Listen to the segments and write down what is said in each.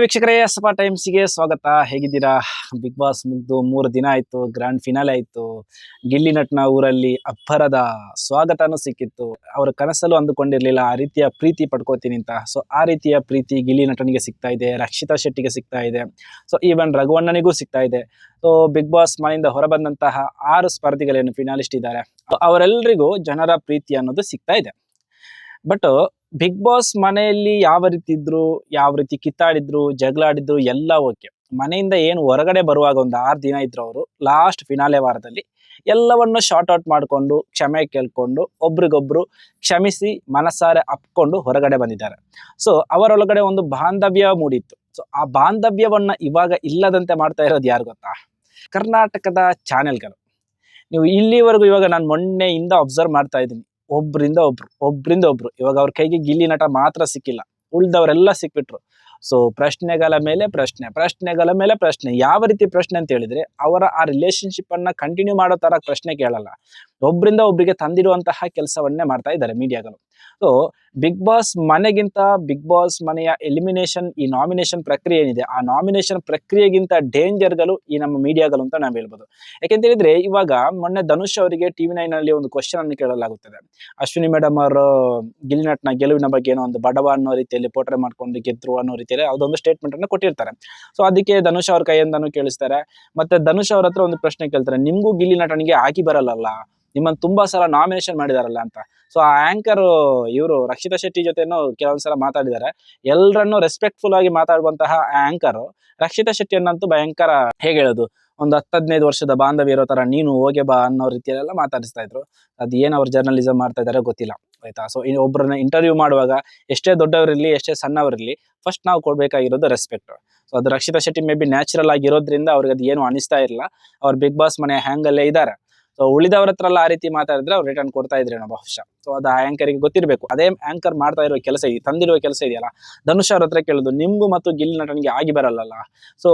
ವೀಕ್ಷಕರೇ ಸಪಾ ಟೈಮ್ಸ್ಗೆ ಸ್ವಾಗತ. ಹೇಗಿದ್ದೀರಾ? ಬಿಗ್ ಬಾಸ್ ಮುಗ್ದು ಮೂರು ದಿನ ಆಯಿತು, ಗ್ರ್ಯಾಂಡ್ ಫಿನಾಲೆ ಆಯಿತು, ಗಿಲ್ಲಿ ನಟ್ನ ಊರಲ್ಲಿ ಅಬ್ಬರದ ಸ್ವಾಗತನೂ ಸಿಕ್ಕಿತ್ತು. ಅವರ ಕನಸಲ್ಲೂ ಅಂದುಕೊಂಡಿರಲಿಲ್ಲ, ಆ ರೀತಿಯ ಪ್ರೀತಿ ಪಡ್ಕೋತೀನಿ ಅಂತ. ಸೊ ಆ ರೀತಿಯ ಪ್ರೀತಿ ಗಿಲ್ಲಿ ನಟನಿಗೆ ಸಿಗ್ತಾ ಇದೆ, ರಕ್ಷಿತಾ ಶೆಟ್ಟಿಗೆ ಸಿಗ್ತಾ ಇದೆ. ಸೊ ಈವನ್ ರಘುವಣ್ಣನಿಗೂ ಸಿಗ್ತಾ ಇದೆ. ಸೊ ಬಿಗ್ ಬಾಸ್ ಮನೆಯಿಂದ ಹೊರಬಂದಂತಹ ಆರು ಸ್ಪರ್ಧಿಗಳೇನು ಫಿನಾಲಿಸ್ಟ್ ಇದ್ದಾರೆ. ಅವರೆಲ್ಲರಿಗೂ ಜನರ ಪ್ರೀತಿ ಅನ್ನೋದು ಸಿಗ್ತಾ ಇದೆ. ಬಟ್ ಬಿಗ್ ಬಾಸ್ ಮನೆಯಲ್ಲಿ ಯಾವ ರೀತಿ ಇದ್ರು, ಯಾವ ರೀತಿ ಕಿತ್ತಾಡಿದ್ರು, ಜಗಳಾಡಿದ್ರು, ಎಲ್ಲ ಓಕೆ ಮನೆಯಿಂದ ಏನು ಹೊರಗಡೆ ಬರುವಾಗ ಒಂದು ಆರು ದಿನ ಇದ್ರು ಅವರು ಲಾಸ್ಟ್ ಫಿನಾಲೆ ವಾರದಲ್ಲಿ ಎಲ್ಲವನ್ನು ಶಾರ್ಟ್ ಔಟ್ ಮಾಡಿಕೊಂಡು, ಕ್ಷಮೆ ಕೇಳ್ಕೊಂಡು, ಒಬ್ರಿಗೊಬ್ರು ಕ್ಷಮಿಸಿ ಮನಸಾರೆ ಅಪ್ಕೊಂಡು ಹೊರಗಡೆ ಬಂದಿದ್ದಾರೆ. ಸೊ ಅವರೊಳಗಡೆ ಒಂದು ಬಾಂಧವ್ಯ ಮೂಡಿತ್ತು. ಸೊ ಆ ಬಾಂಧವ್ಯವನ್ನ ಇವಾಗ ಇಲ್ಲದಂತೆ ಮಾಡ್ತಾ ಇರೋದು ಯಾರು ಗೊತ್ತಾ? ಕರ್ನಾಟಕದ ಚಾನೆಲ್ಗಳು ನೀವು ಇಲ್ಲಿವರೆಗೂ ಇವಾಗ ನಾನು ಮೊನ್ನೆಯಿಂದ ಅಬ್ಸರ್ವ್ ಮಾಡ್ತಾ ಇದ್ದೀನಿ. ಒಬ್ರಿಂದ ಒಬ್ರು ಒಬ್ಬರಿಂದ ಒಬ್ರು. ಇವಾಗ ಅವ್ರ ಕೈಗೆ ಗಿಲ್ಲಿ ನಟ ಮಾತ್ರ ಸಿಕ್ಕಿಲ್ಲ. ಉಳ್ದವರೆಲ್ಲ ಸಿಕ್ಬಿಟ್ರು. ಸೊ ಪ್ರಶ್ನೆಗಳ ಮೇಲೆ ಪ್ರಶ್ನೆ, ಪ್ರಶ್ನೆಗಳ ಮೇಲೆ ಪ್ರಶ್ನೆ. ಯಾವ ರೀತಿ ಪ್ರಶ್ನೆ ಅಂತ ಹೇಳಿದ್ರೆ, ಅವರ ಆ ರಿಲೇಶನ್ಶಿಪ್ ಅನ್ನ ಕಂಟಿನ್ಯೂ ಮಾಡೋ ತರ ಪ್ರಶ್ನೆ ಕೇಳಲ್ಲ. ಒಬ್ಬರಿಂದ ಒಬ್ಬರಿಗೆ ತಂದಿರುವಂತಹ ಕೆಲಸವನ್ನೇ ಮಾಡ್ತಾ ಇದ್ದಾರೆ ಮೀಡಿಯಾಗಳು. ಸೊ ಬಿಗ್ ಬಾಸ್ ಮನೆಗಿಂತ ಬಿಗ್ ಬಾಸ್ ಮನೆಯ ಎಲಿಮಿನೇಷನ್ ಈ ನಾಮಿನೇಷನ್ ಪ್ರಕ್ರಿಯೆ ಏನಿದೆ, ಆ ನಾಮಿನೇಷನ್ ಪ್ರಕ್ರಿಯೆಗಿಂತ ಡೇಂಜರ್ಗಳು ಈ ನಮ್ಮ ಮೀಡಿಯಾಗಳು ಅಂತ ನಾವು ಹೇಳ್ಬೋದು. ಯಾಕೆಂತ ಹೇಳಿದ್ರೆ, ಇವಾಗ ಮೊನ್ನೆ ಧನುಷ್ ಅವರಿಗೆ ಟಿವಿ ನೈನ್ ಅಲ್ಲಿ ಒಂದು ಕ್ವಶನ್ ಅನ್ನು ಕೇಳಲಾಗುತ್ತದೆ. ಅಶ್ವಿನಿ ಮೇಡಮ್ ಅವರು ಗಿಲ್ನಟ್ನ ಗೆಲುವಿನ ಬಗ್ಗೆ ಏನೋ ಒಂದು ಬಡವ ಅನ್ನೋ ರೀತಿಯಲ್ಲಿ ಪೋಟ್ರೆ ಮಾಡ್ಕೊಂಡು ಗೆದ್ರು ಅನ್ನೋ ರೀತಿಯಲ್ಲಿ ಅದೊಂದು ಸ್ಟೇಟ್ಮೆಂಟ್ ಅನ್ನು ಕೊಟ್ಟಿರ್ತಾರೆ. ಸೊ ಅದಕ್ಕೆ ಧನುಷ್ ಅವ್ರ ಕೈಯಿಂದನೂ ಕೇಳಿಸ್ತಾರೆ. ಮತ್ತೆ ಧನುಷ್ ಅವ್ರ ಹತ್ರ ಒಂದು ಪ್ರಶ್ನೆ ಕೇಳ್ತಾರೆ, ನಿಮ್ಗೂ ಗಿಲ್ಲಿ ನಟನಿಗೆ ಆಗಿ ಬರಲ್ಲಲ್ಲ ನಿಮ್ಮನ್ನ ತುಂಬ ಸಲ ನಾಮಿನೇಷನ್ ಮಾಡಿದಾರಲ್ಲ ಅಂತ. ಸೊ ಆ ಆಂಕರ್ ಇವರು ರಕ್ಷಿತಾ ಶೆಟ್ಟಿ ಜೊತೆನೂ ಕೆಲವೊಂದ್ಸಲ ಮಾತಾಡಿದ್ದಾರೆ ಎಲ್ಲರನ್ನು ರೆಸ್ಪೆಕ್ಟ್ಫುಲ್ ಆಗಿ ಮಾತಾಡುವಂತಹ ಆ್ಯಂಕರು ರಕ್ಷಿತಾ ಶೆಟ್ಟಿಯನ್ನಂತೂ ಭಯಂಕರ ಹೇಗೆ ಹೇಳೋದು? ಒಂದು ಹತ್ತು ಹದಿನೈದು ವರ್ಷದ ಬಾಂಧವ್ಯ ಇರೋ ತರ ನೀನು ಹೋಗೆ ಬಾ ಅನ್ನೋ ರೀತಿಯಲ್ಲೆಲ್ಲ ಮಾತಾಡಿಸ್ತಾ ಇದ್ರು. ಅದು ಏನು ಅವ್ರು ಜರ್ನಲಿಸಮ್ ಮಾಡ್ತಾ ಇದ್ದಾರೆ ಗೊತ್ತಿಲ್ಲ, ಆಯ್ತಾ? ಸೊ ಒಬ್ಬರನ್ನ ಇಂಟರ್ವ್ಯೂ ಮಾಡುವಾಗ ಎಷ್ಟೇ ದೊಡ್ಡವರಿರಲಿ, ಎಷ್ಟೇ ಸಣ್ಣವರಿರಲಿ ಫಸ್ಟ್ ನಾವು ಕೊಡಬೇಕಾಗಿರೋದು ರೆಸ್ಪೆಕ್ಟ್ ಸೊ ಅದು Rakshita Shetty may be natural ಆಗಿರೋದ್ರಿಂದ ಅವ್ರಿಗೆ ಅದು ಏನು ಅನಿಸ್ತಾ ಇರಲಿಲ್ಲ. ಅವ್ರು ಬಿಗ್ ಬಾಸ್ ಮನೆ ಹ್ಯಾಂಗಲ್ಲೇ ಇದ್ದಾರೆ. ಸೊ ಉಳಿದವ್ರ ಹತ್ರ ಆ ರೀತಿ ಮಾತಾಡಿದ್ರೆ ಅವ್ರು ರಿಟರ್ನ್ ಕೊಡ್ತಾ ಇದ್ರೇನೋ ಬಹುಶಃ. ಸೊ ಅದು ಆ ಆಂಕರಿಗೆ ಗೊತ್ತಿರಬೇಕು. ಅದೇ ಆಂಕರ್ ಮಾಡ್ತಾ ಇರೋ ಕೆಲಸ ಇದೆ ತಂದಿರುವ ಕೆಲಸ ಇದೆಯಲ್ಲ. ಧನುಷ್ ಅವ್ರ ಹತ್ರ ಕೇಳೋದು, ನಿಮ್ಗೂ ಮತ್ತು ಗಿಲ್ ನಟನ್ಗೆ ಆಗಿ ಬರಲ್ಲ ಸೊ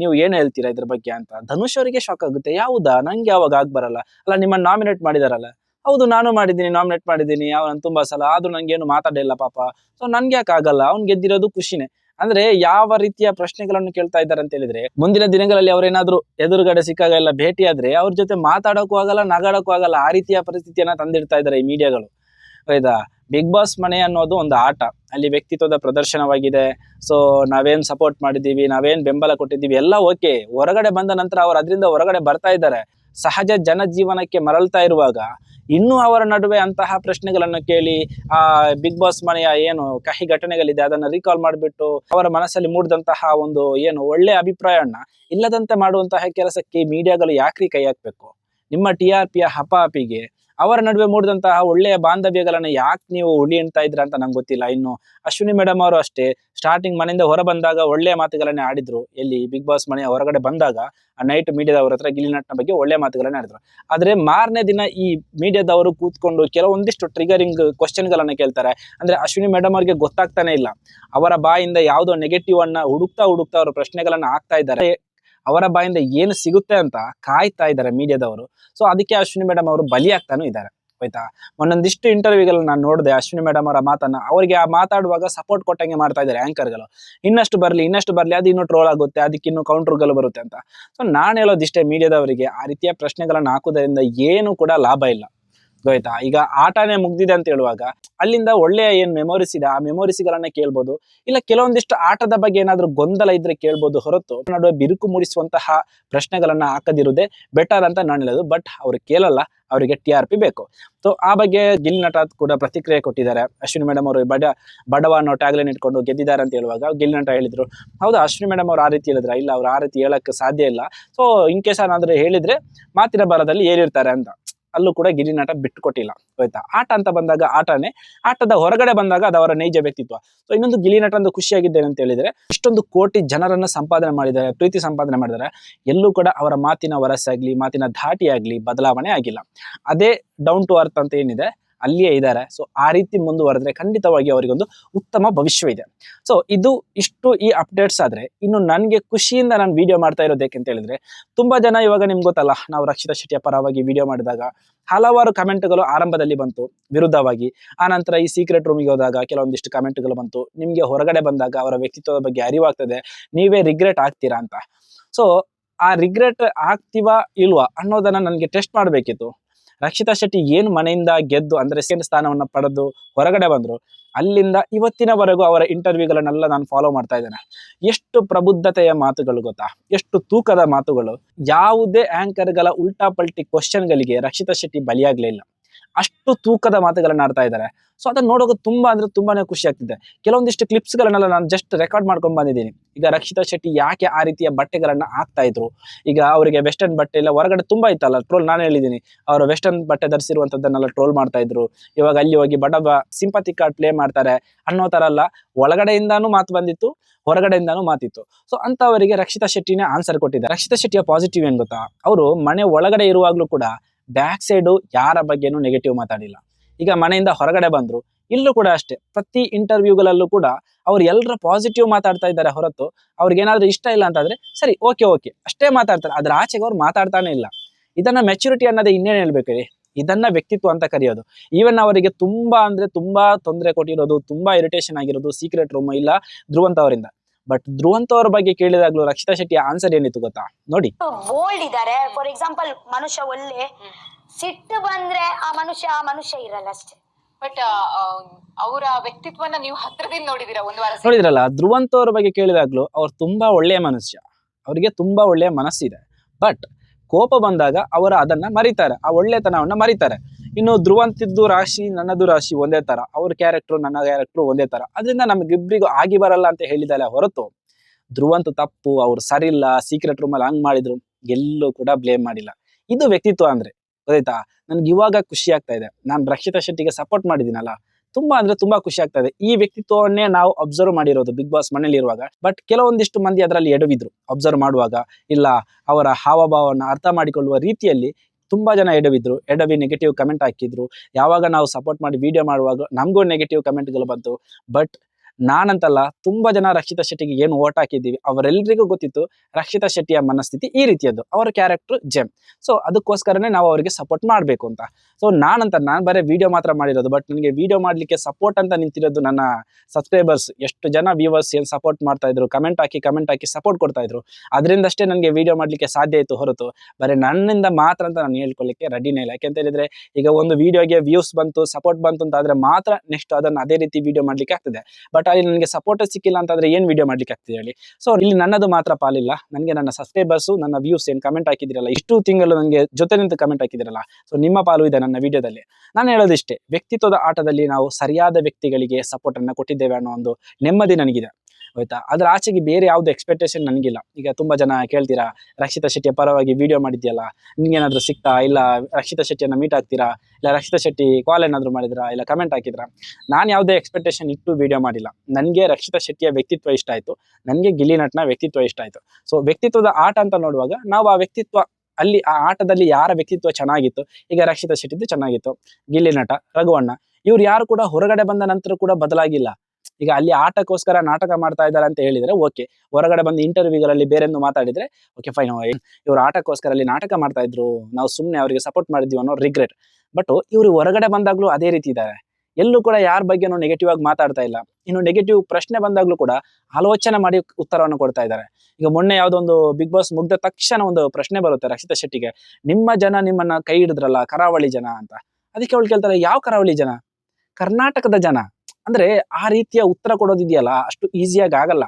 ನೀವು ಏನು ಹೇಳ್ತೀರಾ ಇದ್ರ ಬಗ್ಗೆ ಅಂತ. ಧನುಷ್ ಅವರಿಗೆ ಶಾಕ್ ಆಗುತ್ತೆ. ಯಾವುದಾ? ನಂಗೆ ಯಾವಾಗ ಆಗಿ ಬರಲ್ಲ? ಅಲ್ಲ, ನಿಮ್ಮನ್ನ ನಾಮಿನೇಟ್ ಮಾಡಿದಾರಲ್ಲ? ಹೌದು, ನಾನು ಮಾಡಿದ್ದೀನಿ ನಾಮಿನೇಟ್ ಮಾಡಿದ್ದೀನಿ. ಅವನ ತುಂಬಾ ಸಲ ಆದ್ರೂ ನಂಗೆ ಏನು ಮಾತಾಡಿಲ್ಲ ಪಾಪ. ಸೊ ನನ್ಗೆ ಯಾಕೆ ಆಗಲ್ಲ? ಅವ್ನ್ ಗೆದ್ದಿರೋದು ಖುಷಿನೇ. ಅಂದ್ರೆ ಯಾವ ರೀತಿಯ ಪ್ರಶ್ನೆಗಳನ್ನು ಕೇಳ್ತಾ ಇದ್ದಾರೆ ಅಂತ ಹೇಳಿದ್ರೆ, ಮುಂದಿನ ದಿನಗಳಲ್ಲಿ ಅವರೇನಾದ್ರೂ ಎದುರುಗಡೆ ಸಿಕ್ಕಾಗ ಎಲ್ಲ ಭೇಟಿ ಆದ್ರೆ ಅವ್ರ ಜೊತೆ ಮಾತಾಡೋಕ್ಕೂ ಆಗಲ್ಲ, ನಗಾಡೋಕ್ಕೂ ಆಗಲ್ಲ, ಆ ರೀತಿಯ ಪರಿಸ್ಥಿತಿಯನ್ನ ತಂದಿಡ್ತಾ ಇದ್ದಾರೆ ಈ ಮೀಡಿಯಾಗಳು. ಆಯ್ತಾ? ಬಿಗ್ ಬಾಸ್ ಮನೆ ಅನ್ನೋದು ಒಂದು ಆಟ. ಅಲ್ಲಿ ವ್ಯಕ್ತಿತ್ವದ ಪ್ರದರ್ಶನವಾಗಿದೆ. ಸೊ ನಾವೇನ್ ಸಪೋರ್ಟ್ ಮಾಡಿದೀವಿ ನಾವೇನ್ ಬೆಂಬಲ ಕೊಟ್ಟಿದ್ದೀವಿ, ಎಲ್ಲ ಓಕೆ ಹೊರಗಡೆ ಬಂದ ನಂತರ ಅವ್ರು ಅದರಿಂದ ಹೊರಗಡೆ ಬರ್ತಾ ಇದ್ದಾರೆ. ಸಹಜ ಜನಜೀವನಕ್ಕೆ ಮರಳ್ತಾ ಇರುವಾಗ ಇನ್ನೂ ಅವರ ನಡುವೆ ಅಂತಹ ಪ್ರಶ್ನೆಗಳನ್ನು ಕೇಳಿ, ಆ ಬಿಗ್ ಬಾಸ್ ಮನೆಯ ಏನು ಕಹಿ ಘಟನೆಗಳಿದೆ ಅದನ್ನ ರೀಕಾಲ್ ಮಾಡಿಬಿಟ್ಟು ಅವರ ಮನಸ್ಸಲ್ಲಿ ಮೂಡಿದಂತಹ ಒಂದು ಏನು ಒಳ್ಳೆ ಅಭಿಪ್ರಾಯನ ಇಲ್ಲದಂತೆ ಮಾಡುವಂತಹ ಕೆಲಸಕ್ಕೆ ಮೀಡಿಯಾಗಳು ಯಾಕ್ರಿ ಕೈ ಹಾಕ್ಬೇಕು? ನಿಮ್ಮ ಟಿ ಆರ್ ಪಿಯ ಹಪಾಪಿಗೆ ಅವರ ನಡುವೆ ಮೂಡಿದಂತಹ ಒಳ್ಳೆಯ ಬಾಂಧವ್ಯಗಳನ್ನ ಯಾಕೆ ನೀವು ಉಳಿಯಂತ ಇದ್ರ ಅಂತ ನಂಗೆ ಗೊತ್ತಿಲ್ಲ. ಇನ್ನು ಅಶ್ವಿನಿ ಮೇಡಮ್ ಅವರು ಅಷ್ಟೇ ಸ್ಟಾರ್ಟಿಂಗ್ ಮನೆಯಿಂದ ಹೊರ ಬಂದಾಗ ಒಳ್ಳೆಯ ಮಾತುಗಳನ್ನೇ ಆಡಿದ್ರು. ಎಲ್ಲಿ ಬಿಗ್ ಬಾಸ್ ಮನೆಯ ಹೊರಗಡೆ ಬಂದಾಗ, ಆ ನೈಟ್ ಮೀಡಿಯಾದವ್ರ ಹತ್ರ ಗಿಲಿನಟ್ನ ಬಗ್ಗೆ ಒಳ್ಳೆ ಮಾತುಗಳನ್ನ ಆಡಿದ್ರು. ಆದ್ರೆ ಮಾರನೇ ದಿನ ಈ ಮೀಡಿಯಾದವರು ಕೂತ್ಕೊಂಡು ಕೆಲವೊಂದಿಷ್ಟು ಟ್ರಿಗರಿಂಗ್ ಕ್ವಶನ್ಗಳನ್ನ ಕೇಳ್ತಾರೆ. ಅಂದ್ರೆ ಅಶ್ವಿನಿ ಮೇಡಮ್ ಅವ್ರಿಗೆ ಗೊತ್ತಾಗ್ತಾನೆ ಇಲ್ಲ. ಅವರ ಬಾಯಿಂದ ಯಾವುದೋ ನೆಗೆಟಿವ್ ಅನ್ನ ಹುಡುಕ್ತಾ ಹುಡುಕ್ತಾ ಅವರು ಪ್ರಶ್ನೆಗಳನ್ನ ಹಾಕ್ತಾ ಇದ್ದಾರೆ. ಅವರ ಬಾಯಿಂದ ಏನು ಸಿಗುತ್ತೆ ಅಂತ ಕಾಯ್ತಾ ಇದ್ದಾರೆ ಮೀಡಿಯಾದವರು. ಸೊ ಅದಕ್ಕೆ ಅಶ್ವಿನಿ ಮೇಡಮ್ ಅವರು ಬಲಿಯಾಗ್ತಾನೂ ಇದ್ದಾರೆ. ಆಯ್ತಾ? ಒಂದೊಂದಿಷ್ಟು ಇಂಟರ್ವ್ಯೂಗಳು ನಾನು ನೋಡಿದೆ, ಅಶ್ವಿನಿ ಮೇಡಮ್ ಅವರ ಮಾತನ್ನ, ಅವರಿಗೆ ಆ ಮಾತಾಡುವಾಗ ಸಪೋರ್ಟ್ ಕೊಟ್ಟಂಗೆ ಮಾಡ್ತಾ ಇದ್ದಾರೆ ಆಂಕರ್ಗಳು ಇನ್ನಷ್ಟು ಬರಲಿ ಇನ್ನಷ್ಟು ಬರಲಿ, ಅದು ಇನ್ನೂ ಟ್ರೋಲ್ ಆಗುತ್ತೆ, ಅದಕ್ಕೆ ಇನ್ನೂ ಕೌಂಟರ್ಗಳು ಬರುತ್ತೆ ಅಂತ. ಸೊ ನಾನು ಹೇಳೋದಿಷ್ಟೇ ಮೀಡಿಯಾದವರಿಗೆ, ಆ ರೀತಿಯ ಪ್ರಶ್ನೆಗಳನ್ನು ಹಾಕೋದ್ರಿಂದ ಏನು ಕೂಡ ಲಾಭ ಇಲ್ಲ. ಗೊತ್ತಾಯ್ತಾ? ಈಗ ಆಟನೇ ಮುಗ್ದಿದೆ ಅಂತ ಹೇಳುವಾಗ ಅಲ್ಲಿಂದ ಒಳ್ಳೆಯ ಏನು ಮೆಮೊರೀಸ್ ಇದೆ? ಆ ಮೆಮೊರೀಸ್ಗಳನ್ನ ಕೇಳ್ಬೋದು. ಇಲ್ಲ ಕೆಲವೊಂದಿಷ್ಟು ಆಟದ ಬಗ್ಗೆ ಏನಾದರೂ ಗೊಂದಲ ಇದ್ರೆ ಕೇಳ್ಬೋದು ಹೊರತು. ನಡುವೆ ಬಿರುಕು ಮೂಡಿಸುವಂತಹ ಪ್ರಶ್ನೆಗಳನ್ನ ಹಾಕದಿರುವುದೇ ಬೆಟರ್ ಅಂತ ನಾನು ಹೇಳೋದು. ಬಟ್ ಅವ್ರು ಕೇಳಲ್ಲ, ಅವರಿಗೆ ಟಿ ಆರ್ ಪಿ ಬೇಕು. ಸೊ ಆ ಬಗ್ಗೆ ಗಿಲ್ ನಟ ಕೂಡ ಪ್ರತಿಕ್ರಿಯೆ ಕೊಟ್ಟಿದ್ದಾರೆ. ಅಶ್ವಿನಿ ಮೇಡಮ್ ಅವರು ಬಡ ಬಡವ ಅನ್ನೋ ಟ್ಯಾಗ್ಲೈನ್ ಇಟ್ಕೊಂಡು ಗೆದ್ದಿದ್ದಾರೆ ಅಂತ ಹೇಳುವಾಗ ಗಿಲ್ ನಟ ಹೇಳಿದ್ರು, ಹೌದು, ಅಶ್ವಿನಿ ಮೇಡಮ್ ಅವ್ರು ಆ ರೀತಿ ಹೇಳಿದ್ರೆ? ಇಲ್ಲ, ಅವ್ರು ಆ ರೀತಿ ಹೇಳಕ್ಕೆ ಸಾಧ್ಯ ಇಲ್ಲ. ಸೊ ಇನ್ ಕೇಸ್ ಏನಾದರೂ ಹೇಳಿದ್ರೆ ಮಾತಿನ ಬರದಲ್ಲಿ ಏರಿರ್ತಾರೆ ಅಂತ. ಅಲ್ಲೂ ಕೂಡ ಗಿರಿನಾಟ ನಟ ಬಿಟ್ಟು ಕೊಟ್ಟಿಲ್ಲ ಆಯ್ತಾ ಆಟ ಅಂತ ಬಂದಾಗ ಆಟನೇ, ಆಟದ ಹೊರಗಡೆ ಬಂದಾಗ ಅದು ಅವರ ನೈಜ ವ್ಯಕ್ತಿತ್ವ. ಸೊ ಇನ್ನೊಂದು ಗಿಲಿ ನಟ ಒಂದು ಖುಷಿಯಾಗಿದ್ದೇನೆ ಅಂತ ಹೇಳಿದ್ರೆ, ಇಷ್ಟೊಂದು ಕೋಟಿ ಜನರನ್ನ ಸಂಪಾದನೆ ಮಾಡಿದ್ದಾರೆ, ಪ್ರೀತಿ ಸಂಪಾದನೆ ಮಾಡಿದ್ದಾರೆ, ಎಲ್ಲೂ ಕೂಡ ಅವರ ಮಾತಿನ ವರಸಾಗ್ಲಿ, ಮಾತಿನ ಧಾಟಿ ಆಗ್ಲಿ ಬದಲಾವಣೆ ಆಗಿಲ್ಲ. ಅದೇ ಡೌನ್ ಟು ಅರ್ತ್ ಅಂತ ಏನಿದೆ ಅಲ್ಲಿಯೇ ಇದ್ದಾರೆ. ಸೊ ಆ ರೀತಿ ಮುಂದುವರೆದ್ರೆ ಖಂಡಿತವಾಗಿ ಅವರಿಗೊಂದು ಉತ್ತಮ ಭವಿಷ್ಯವಿದೆ. ಸೊ ಇದು ಇಷ್ಟು ಈ ಅಪ್ಡೇಟ್ಸ್ ಆದ್ರೆ ಇನ್ನು ನನಗೆ ಖುಷಿಯಿಂದ ನಾನು ವಿಡಿಯೋ ಮಾಡ್ತಾ ಇರೋದು ಯಾಕೆ ಅಂತ ಹೇಳಿದ್ರೆ, ತುಂಬಾ ಜನ ಇವಾಗ ನಿಮ್ಗೆ ಗೊತ್ತಲ್ಲ, ನಾವು ರಕ್ಷಿತಾ ಶೆಟ್ಟಿಯ ಪರವಾಗಿ ವಿಡಿಯೋ ಮಾಡಿದಾಗ ಹಲವಾರು ಕಮೆಂಟ್ಗಳು ಆರಂಭದಲ್ಲಿ ಬಂತು, ವಿರುದ್ಧವಾಗಿ. ಆ ನಂತರ ಈ ಸೀಕ್ರೆಟ್ ರೂಮಿಗೆ ಹೋದಾಗ ಕೆಲವೊಂದಿಷ್ಟು ಕಮೆಂಟ್ಗಳು ಬಂತು. ನಿಮಗೆ ಹೊರಗಡೆ ಬಂದಾಗ ಅವರ ವ್ಯಕ್ತಿತ್ವದ ಬಗ್ಗೆ ಅರಿವಾಗ್ತದೆ. ನೀವೇ ರಿಗ್ರೆಟ್ ಆಗ್ತೀರಾ ಅಂತ. ಸೊ ಆ ರಿಗ್ರೆಟ್ ಆಗ್ತೀವಾ ಇಲ್ವಾ ಅನ್ನೋದನ್ನ ನನಗೆ ಟೆಸ್ಟ್ ಮಾಡಬೇಕಿತ್ತು. ರಕ್ಷಿತಾ ಶೆಟ್ಟಿ ಏನು ಮನೆಯಿಂದ ಗೆದ್ದು ಅಂದ್ರೆ ಸೇನ್ ಸ್ಥಾನವನ್ನ ಪಡೆದು ಹೊರಗಡೆ ಬಂದರು, ಅಲ್ಲಿಂದ ಇವತ್ತಿನವರೆಗೂ ಅವರ ಇಂಟರ್ವ್ಯೂಗಳನ್ನೆಲ್ಲ ನಾನು ಫಾಲೋ ಮಾಡ್ತಾ ಇದ್ದೇನೆ. ಎಷ್ಟು ಪ್ರಬುದ್ಧತೆಯ ಮಾತುಗಳು ಗೊತ್ತಾ? ಎಷ್ಟು ತೂಕದ ಮಾತುಗಳು? ಯಾವುದೇ ಆಂಕರ್ಗಳ ಉಲ್ಟಾ ಪಲ್ಟಿ ಕ್ವಶನ್ಗಳಿಗೆ ರಕ್ಷಿತಾ ಶೆಟ್ಟಿ ಬಲಿಯಾಗಲಿಲ್ಲ ಅಷ್ಟು ತೂಕದ ಮಾತುಗಳನ್ನ ಆಡ್ತಾ ಇದ್ದಾರೆ. ಸೊ ಅದನ್ನ ನೋಡೋಕೆ ತುಂಬಾ ಅಂದ್ರೆ ತುಂಬಾನೇ ಖುಷಿ ಆಗ್ತಿದೆ. ಕೆಲವೊಂದಿಷ್ಟು ಕ್ಲಿಪ್ಸ್ ಗಳನ್ನೆಲ್ಲ ನಾನು ಜಸ್ಟ್ ರೆಕಾರ್ಡ್ ಮಾಡ್ಕೊಂಡು ಬಂದಿದ್ದೀನಿ. ಈಗ ರಕ್ಷಿತಾ ಶೆಟ್ಟಿ ಯಾಕೆ ಆ ರೀತಿಯ ಬಟ್ಟೆಗಳನ್ನ ಹಾಕ್ತಾ ಇದ್ರು? ಈಗ ಅವರಿಗೆ ವೆಸ್ಟರ್ನ್ ಬಟ್ಟೆ ಎಲ್ಲ ಹೊರಗಡೆ ತುಂಬಾ ಇತ್ತಲ್ಲ ಟ್ರೋಲ್ ನಾನು ಹೇಳಿದ್ದೀನಿ. ಅವರು ವೆಸ್ಟರ್ನ್ ಬಟ್ಟೆ ಧರಿಸಿರುವಂತದ್ದನ್ನೆಲ್ಲ ಟ್ರೋಲ್ ಮಾಡ್ತಾ ಇದ್ರು. ಇವಾಗ ಅಲ್ಲಿ ಹೋಗಿ ಬಡ ಸಿಂಪತಿ ಕಾರ್ಡ್ ಪ್ಲೇ ಮಾಡ್ತಾರೆ ಅನ್ನೋ ತರ ಅಲ್ಲ, ಒಳಗಡೆಯಿಂದಾನು ಮಾತು ಬಂದಿತ್ತು, ಹೊರಗಡೆಯಿಂದಾನು ಮಾತಿತ್ತು. ಸೊ ಅಂತವರಿಗೆ ರಕ್ಷಿತಾ ಶೆಟ್ಟಿನೇ ಆನ್ಸರ್ ಕೊಟ್ಟಿದ್ದಾರೆ. ರಕ್ಷಿತಾ ಶೆಟ್ಟಿಯ ಪಾಸಿಟಿವ್ ಏನ್ ಗೊತ್ತಾ? ಅವರು ಮನೆ ಒಳಗಡೆ ಇರುವಾಗ್ಲೂ ಕೂಡ ಬ್ಯಾಕ್ ಸೈಡು ಯಾರ ಬಗ್ಗೆನೂ ನೆಗೆಟಿವ್ ಮಾತಾಡಿಲ್ಲ. ಈಗ ಮನೆಯಿಂದ ಹೊರಗಡೆ ಬಂದ್ರು, ಇಲ್ಲೂ ಕೂಡ ಅಷ್ಟೇ, ಪ್ರತಿ ಇಂಟರ್ವ್ಯೂಗಳಲ್ಲೂ ಕೂಡ ಅವ್ರು ಎಲ್ಲರ ಪಾಸಿಟಿವ್ ಮಾತಾಡ್ತಾ ಇದ್ದಾರೆ ಹೊರತು ಅವ್ರಿಗೆ ಏನಾದ್ರೂ ಇಷ್ಟ ಇಲ್ಲ ಅಂತಂದ್ರೆ, ಸರಿ ಓಕೆ ಓಕೆ ಅಷ್ಟೇ ಮಾತಾಡ್ತಾರೆ ಅದ್ರ ಆಚೆಗೆ ಅವ್ರು ಮಾತಾಡ್ತಾನೆ ಇಲ್ಲ. ಇದನ್ನ ಮೆಚುರಿಟಿ ಅನ್ನೋದೇ ಇನ್ನೇನು ಹೇಳ್ಬೇಕು ಹೇಳಿ? ಇದನ್ನ ವ್ಯಕ್ತಿತ್ವ ಅಂತ ಕರೆಯೋದು. ಈವನ್ ಅವರಿಗೆ ತುಂಬಾ ಅಂದ್ರೆ ತುಂಬಾ ತೊಂದರೆ ಕೊಟ್ಟಿರೋದು, ತುಂಬಾ ಇರಿಟೇಷನ್ ಆಗಿರೋದು ಸೀಕ್ರೆಟ್ ರೂಮ್ ಇಲ್ಲ ಧ್ರುವಂತ ಅವರಿಂದ. ಬಟ್ ಧ್ರುವಂತ ಅವರ ಬಗ್ಗೆ ಕೇಳಿದಾಗ್ಲೂ ರಕ್ಷಿತಾ ಶೆಟ್ಟಿ ಆನ್ಸರ್ ಏನಿತ್ತು ಗೊತ್ತಾ? ನೋಡಿ. ಬೋಲ್ಡ್ ಇದ್ದಾರೆ ಫಾರ್ ಎಕ್ಸಾಂಪಲ್ ಮನುಷ್ಯ ಒಳ್ಳೆ ಸಿಟ್ಟು ಬಂದ್ರೆ ಆ ಮನುಷ್ಯ ಆ ಮನುಷ್ಯ ಇರಲ್ಲ ಅಷ್ಟೇ. ಬಟ್ ಅವರ ವ್ಯಕ್ತಿತ್ವನ ನೀವು ಹತ್ರದಿಂದ ನೋಡಿದಿರ ಒಂದು ವಾರ ನೋಡಿದ್ರಲ್ಲ ಧ್ರುವಂತ ಅವರ ಬಗ್ಗೆ ಕೇಳಿದಾಗ್ಲೂ ಅವ್ರು ತುಂಬಾ ಒಳ್ಳೆಯ ಮನುಷ್ಯ. ಅವರಿಗೆ ತುಂಬಾ ಒಳ್ಳೆಯ ಮನಸ್ಸಿದೆ. ಬಟ್ ಕೋಪ ಬಂದಾಗ ಅವರ ಅದನ್ನ ಮರಿತಾರೆ, ಆ ಒಳ್ಳೆತನವನ್ನ ಮರಿತಾರೆ. ಇನ್ನು ಧ್ರುವಂತಿದ್ದು ರಾಶಿ ನನ್ನದು ರಾಶಿ ಒಂದೇ ತರ, ಅವ್ರ ಕ್ಯಾರೆಕ್ಟರ್ ನನ್ನ ಕ್ಯಾರೆಕ್ಟರ್ ಒಂದೇ ತರ. ಅದರಿಂದ ನಮಗಿಬ್ರಿಗೂ ಆಗಿ ಬರಲ್ಲ ಅಂತ ಹೇಳಿದಲ್ಲ ಹೊರತು, ಧ್ರುವಂತ ತಪ್ಪು, ಅವ್ರು ಸರಿ ಇಲ್ಲ ಸೀಕ್ರೆಟ್ ರೂಮಲ್ಲಿ ಹಂಗ್ ಮಾಡಿದ್ರು, ಎಲ್ಲೂ ಕೂಡ ಬ್ಲೇಮ್ ಮಾಡಿಲ್ಲ. ಇದು ವ್ಯಕ್ತಿತ್ವ ಅಂದ್ರೆ, ಗೊತ್ತಾಯ್ತಾ? ನನ್ಗೆ ಇವಾಗ ಖುಷಿ ಆಗ್ತಾ ಇದೆ. ನಾನು ರಕ್ಷಿತಾ ಶೆಟ್ಟಿಗೆ ಸಪೋರ್ಟ್ ಮಾಡಿದ್ದೀನಲ್ಲ ತುಂಬಾ ಅಂದ್ರೆ ತುಂಬಾ ಖುಷಿ ಆಗ್ತದೆ. ಈ ವ್ಯಕ್ತಿತ್ವವನ್ನೇ ನಾವು ಅಬ್ಸರ್ವ್ ಮಾಡಿರೋದು ಬಿಗ್ ಬಾಸ್ ಮನೇಲಿ ಇರುವಾಗ ಬಟ್ ಕೆಲವೊಂದಿಷ್ಟು ಮಂದಿ ಅದರಲ್ಲಿ ಎಡವಿದ್ರು. ಅಬ್ಸರ್ವ್ ಮಾಡುವಾಗ ಇಲ್ಲ ಅವರ ಹಾವಭಾವವನ್ನು ಅರ್ಥ ಮಾಡಿಕೊಳ್ಳುವ ರೀತಿಯಲ್ಲಿ ತುಂಬಾ ಜನ ಎಡವಿದ್ರು. ಎಡವಿ ನೆಗೆಟಿವ್ ಕಮೆಂಟ್ ಹಾಕಿದ್ರು. ಯಾವಾಗ ನಾವು ಸಪೋರ್ಟ್ ಮಾಡಿ ವಿಡಿಯೋ ಮಾಡುವಾಗ ನಮಗೂ ನೆಗೆಟಿವ್ ಕಮೆಂಟ್ಗಳು ಬಂತು. ಬಟ್ ನಾನಂತಲ್ಲ, ತುಂಬಾ ಜನ ರಕ್ಷಿತಾ ಶೆಟ್ಟಿಗೆ ಏನು ಓಟ್ ಹಾಕಿದ್ದೀವಿ ಅವರೆಲ್ಲರಿಗೂ ಗೊತ್ತಿತ್ತು ರಕ್ಷಿತಾ ಶೆಟ್ಟಿಯ ಮನಸ್ಥಿತಿ ಈ ರೀತಿಯದ್ದು. ಅವರ ಕ್ಯಾರೆಕ್ಟರ್ ಜೆಮ್ ಸೊ ಅದಕ್ಕೋಸ್ಕರನೇ ನಾವು ಅವರಿಗೆ ಸಪೋರ್ಟ್ ಮಾಡಬೇಕು ಅಂತ. ಸೊ ನಾನಂತ, ನಾನು ಬರೀ ವಿಡಿಯೋ ಮಾತ್ರ ಮಾಡಿರೋದು ಬಟ್ ನನಗೆ ವಿಡಿಯೋ ಮಾಡಲಿಕ್ಕೆ ಸಪೋರ್ಟ್ ಅಂತ ನಿಂತಿರೋದು ನನ್ನ ಸಬ್ಸ್ಕ್ರೈಬರ್ಸ್ ಎಷ್ಟು ಜನ ವ್ಯೂವರ್ಸ್ ಏನು ಸಪೋರ್ಟ್ ಮಾಡ್ತಾ ಇದ್ರು ಕಮೆಂಟ್ ಹಾಕಿ ಕಮೆಂಟ್ ಹಾಕಿ ಸಪೋರ್ಟ್ ಕೊಡ್ತಾ ಇದ್ರು. ಅದರಿಂದಷ್ಟೇ ನನಗೆ ವಿಡಿಯೋ ಮಾಡಲಿಕ್ಕೆ ಸಾಧ್ಯ ಇತ್ತು ಹೊರತು. ಬರೀ ನನ್ನಿಂದ ಮಾತ್ರ ಅಂತ ನಾನು ಹೇಳ್ಕೊಳ್ಳಿಕ್ಕೆ ರೆಡಿನೇ ಇಲ್ಲ. ಯಾಕೆಂತ ಹೇಳಿದ್ರೆ, ಈಗ ಒಂದು ವಿಡಿಯೋಗೆ ವ್ಯೂಸ್ ಬಂತು ಸಪೋರ್ಟ್ ಬಂತು ಅಂತ ಆದರೆ ಮಾತ್ರ ನೆಕ್ಸ್ಟ್ ಅದನ್ನು ಅದೇ ರೀತಿ ವಿಡಿಯೋ ಮಾಡಲಿಕ್ಕೆ ಆಗ್ತದೆ. ಅಲ್ಲಿ ನನಗೆ ಸಪೋರ್ಟ್ ಸಿಕ್ಕಿಲ್ಲ ಅಂತಂದ್ರೆ ಏನು ವಿಡಿಯೋ ಮಾಡ್ಲಿಕ್ಕೆ ಆಗ್ತದೆ ಹೇಳಿ? ಸೊ ಇಲ್ಲಿ ನನ್ನದು ಮಾತ್ರ ಪಾಲಿಲ್ಲ. ನನಗೆ ನನ್ನ ಸಬ್ಸ್ಕ್ರೈಬರ್ಸ್ ನನ್ನ ವ್ಯೂಸ್ ಏನು ಕಮೆಂಟ್ ಹಾಕಿದಿರಲ್ಲ, ಇಷ್ಟು ತಿಂಗಳು ನನಗೆ ಜೊತೆ ನಿಂತು ಕಮೆಂಟ್ ಹಾಕಿದಿರಲ್ಲ. ಸೊ ನಿಮ್ಮ ಪಾಲು ಇದೆ ನನ್ನ ವಿಡಿಯೋದಲ್ಲಿ ನಾನು ಹೇಳೋದಿಷ್ಟೇ, ವ್ಯಕ್ತಿತ್ವದ ಆಟದಲ್ಲಿ ನಾವು ಸರಿಯಾದ ವ್ಯಕ್ತಿಗಳಿಗೆ ಸಪೋರ್ಟ್ ಅನ್ನ ಕೊಟ್ಟಿದ್ದೇವೆ ಅನ್ನೋ ಒಂದು ನೆಮ್ಮದಿ ನನಗಿದೆ. ಆಯ್ತಾ? ಅದ್ರ ಆಚೆಗೆ ಬೇರೆ ಯಾವ್ದು ಎಕ್ಸ್ಪೆಕ್ಟೇಷನ್ ನನಗಿಲ್ಲ. ಈಗ ತುಂಬಾ ಜನ ಕೇಳ್ತೀರಾ, ರಕ್ಷಿತಾ ಶೆಟ್ಟಿಯ ಪರವಾಗಿ ವಿಡಿಯೋ ಮಾಡಿದ್ಯಲ್ಲ ನಿಮ್ಗೇನಾದ್ರೂ ಸಿಕ್ತಾ? ಇಲ್ಲ, ರಕ್ಷಿತಾ ಶೆಟ್ಟಿಯನ್ನ ಮೀಟ್ ಆಗ್ತೀರಾ? ಇಲ್ಲ, ರಕ್ಷಿತಾ ಶೆಟ್ಟಿ ಕಾಲ್ ಏನಾದ್ರು ಮಾಡಿದ್ರಾ? ಇಲ್ಲ ಕಮೆಂಟ್ ಹಾಕಿದ್ರಾ? ನಾನು ಯಾವುದೇ ಎಕ್ಸ್ಪೆಕ್ಟೇಷನ್ ಇಟ್ಟು ವಿಡಿಯೋ ಮಾಡಿಲ್ಲ. ನನಗೆ ರಕ್ಷಿತಾ ಶೆಟ್ಟಿಯ ವ್ಯಕ್ತಿತ್ವ ಇಷ್ಟ ಆಯ್ತು. ನನಗೆ ಗಿಲ್ಲಿ ನಟನ ವ್ಯಕ್ತಿತ್ವ ಇಷ್ಟ ಆಯ್ತು. ಸೊ ವ್ಯಕ್ತಿತ್ವದ ಆಟ ಅಂತ ನೋಡುವಾಗ ನಾವು ಆ ವ್ಯಕ್ತಿತ್ವ, ಅಲ್ಲಿ ಆ ಆಟದಲ್ಲಿ ಯಾರ ವ್ಯಕ್ತಿತ್ವ ಚೆನ್ನಾಗಿತ್ತು? ಈಗ ರಕ್ಷಿತಾ ಶೆಟ್ಟಿದ್ದು ಚೆನ್ನಾಗಿತ್ತು. ಗಿಲ್ಲಿ ನಟ, ರಘುವಣ್ಣ, ಇವ್ರು ಯಾರು ಕೂಡ ಹೊರಗಡೆ ಬಂದ ನಂತರ ಕೂಡ ಬದಲಾಗಿಲ್ಲ. ಈಗ ಅಲ್ಲಿ ಆಟಕ್ಕೋಸ್ಕರ ನಾಟಕ ಮಾಡ್ತಾ ಇದ್ದಾರೆ ಅಂತ ಹೇಳಿದ್ರೆ ಓಕೆ ಹೊರಗಡೆ ಬಂದು ಇಂಟರ್ವ್ಯೂಗಳಲ್ಲಿ ಬೇರೆಂದು ಮಾತಾಡಿದ್ರೆ ಓಕೆ ಫೈನ್ ಇವರು ಆಟಕ್ಕೋಸ್ಕರ ಅಲ್ಲಿ ನಾಟಕ ಮಾಡ್ತಾ ಇದ್ರು, ನಾವು ಸುಮ್ಮನೆ ಅವರಿಗೆ ಸಪೋರ್ಟ್ ಮಾಡಿದ್ವಿ ಅನ್ನೋ ರಿಗ್ರೆಟ್ ಬಟ್ ಇವರು ಹೊರಗಡೆ ಬಂದಾಗ್ಲೂ ಅದೇ ರೀತಿ ಇದ್ದಾರೆ. ಎಲ್ಲೂ ಕೂಡ ಯಾರ ಬಗ್ಗೆನೂ ನೆಗೆಟಿವ್ ಆಗಿ ಮಾತಾಡ್ತಾ ಇಲ್ಲ. ಇನ್ನು ನೆಗೆಟಿವ್ ಪ್ರಶ್ನೆ ಬಂದಾಗ್ಲೂ ಕೂಡ ಆಲೋಚನೆ ಮಾಡಿ ಉತ್ತರವನ್ನು ಕೊಡ್ತಾ ಇದ್ದಾರೆ. ಈಗ ಮೊನ್ನೆ ಯಾವುದೋ ಒಂದು ಬಿಗ್ ಬಾಸ್ ಮುಗ್ದ ತಕ್ಷಣ ಒಂದು ಪ್ರಶ್ನೆ ಬರುತ್ತೆ ರಕ್ಷಿತಾ ಶೆಟ್ಟಿಗೆ. ನಿಮ್ಮ ಜನ ನಿಮ್ಮನ್ನ ಕೈ ಹಿಡಿದ್ರಲ್ಲ ಕರಾವಳಿ ಜನ ಅಂತ. ಅದಕ್ಕೆ ಅವಳು ಕೇಳ್ತಾರೆ, ಯಾವ ಕರಾವಳಿ ಜನ? ಕರ್ನಾಟಕದ ಜನ. ಅಂದ್ರೆ ಆ ರೀತಿಯ ಉತ್ತರ ಕೊಡೋದಿದೆಯಲ್ಲ, ಅಷ್ಟು ಈಸಿಯಾಗಿ ಆಗಲ್ಲ.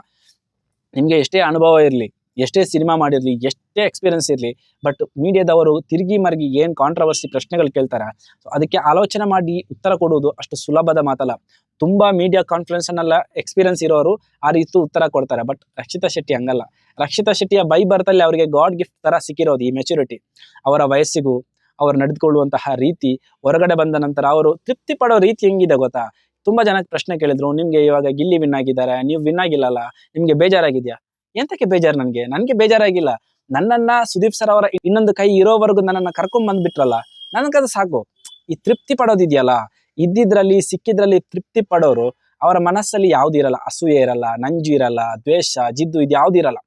ನಿಮ್ಗೆ ಎಷ್ಟೇ ಅನುಭವ ಇರಲಿ, ಎಷ್ಟೇ ಸಿನಿಮಾ ಮಾಡಿರಲಿ, ಎಷ್ಟೇ ಎಕ್ಸ್ಪೀರಿಯನ್ಸ್ ಇರಲಿ ಬಟ್ ಮೀಡಿಯಾದವರು ತಿರುಗಿ ಮರಗಿ ಏನ್ ಕಾಂಟ್ರವರ್ಸಿ ಪ್ರಶ್ನೆಗಳು ಕೇಳ್ತಾರೆ ಸೊ ಅದಕ್ಕೆ ಆಲೋಚನೆ ಮಾಡಿ ಉತ್ತರ ಕೊಡುವುದು ಅಷ್ಟು ಸುಲಭದ ಮಾತಲ್ಲ. ತುಂಬಾ ಮೀಡಿಯಾ ಕಾನ್ಫಿಡೆನ್ಸ್ ಅನ್ನೆಲ್ಲ ಎಕ್ಸ್ಪೀರಿಯನ್ಸ್ ಇರೋರು ಆ ರೀತಿ ಉತ್ತರ ಕೊಡ್ತಾರೆ ಬಟ್ ರಕ್ಷಿತಾ ಶೆಟ್ಟಿ ಹಂಗಲ್ಲ. ರಕ್ಷಿತಾ ಶೆಟ್ಟಿಯ ಬೈ ಬರ್ತಲ್ಲಿ ಅವರಿಗೆ ಗಾಡ್ ಗಿಫ್ಟ್ ತರ ಸಿಕ್ಕಿರೋದು ಈ ಮೆಚುರಿಟಿ ಅವರ ವಯಸ್ಸಿಗೂ, ಅವರು ನಡೆದುಕೊಳ್ಳುವಂತಹ ರೀತಿ, ಹೊರಗಡೆ ಬಂದ ನಂತರ ಅವರು ತೃಪ್ತಿ ಪಡೋ ರೀತಿ ಹೆಂಗಿದೆ ಗೊತ್ತಾ? ತುಂಬಾ ಜನಕ್ಕೆ ಪ್ರಶ್ನೆ ಕೇಳಿದ್ರು, ನಿಮ್ಗೆ ಇವಾಗ ಗಿಲ್ಲಿ ವಿನ್ ಆಗಿದ್ದಾರೆ, ನೀವು ವಿನ್ ಆಗಿಲ್ಲಲ್ಲ, ನಿಮ್ಗೆ ಬೇಜಾರಾಗಿದ್ಯಾ? ಎಂತಕ್ಕೆ ಬೇಜಾರು ನನ್ಗೆ? ನನ್ಗೆ ಬೇಜಾರಾಗಿಲ್ಲ. ನನ್ನನ್ನ ಸುದೀಪ್ ಸರ್ ಅವರ ಇನ್ನೊಂದು ಕೈ ಇರೋವರೆಗೂ ನನ್ನನ್ನ ಕರ್ಕೊಂಡ್ ಬಂದ್ಬಿಟ್ರಲ್ಲ, ನನಗದು ಸಾಕು. ಈ ತೃಪ್ತಿ ಪಡೋದಿದೆಯಲ್ಲ? ಇದ್ದಿದ್ರಲ್ಲಿ, ಸಿಕ್ಕಿದ್ರಲ್ಲಿ ತೃಪ್ತಿ ಪಡೋರು, ಅವರ ಮನಸ್ಸಲ್ಲಿ ಯಾವ್ದು ಇರಲ್ಲ? ಅಸೂಯೆ ಇರಲ್ಲ, ನಂಜು ಇರಲ್ಲ, ದ್ವೇಷ, ಜಿದ್ದು ಇದು ಯಾವ್ದು ಇರಲ್ಲ?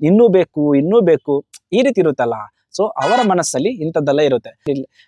ಇನ್ನೂ ಬೇಕು ಇನ್ನೂ ಬೇಕು, ಈ ರೀತಿ ಇರುತ್ತಲ್ಲ? ಸೊ ಅವರ ಮನಸ್ಸಲ್ಲಿ ಇಂಥದ್ದೆಲ್ಲ ಇರುತ್ತೆ.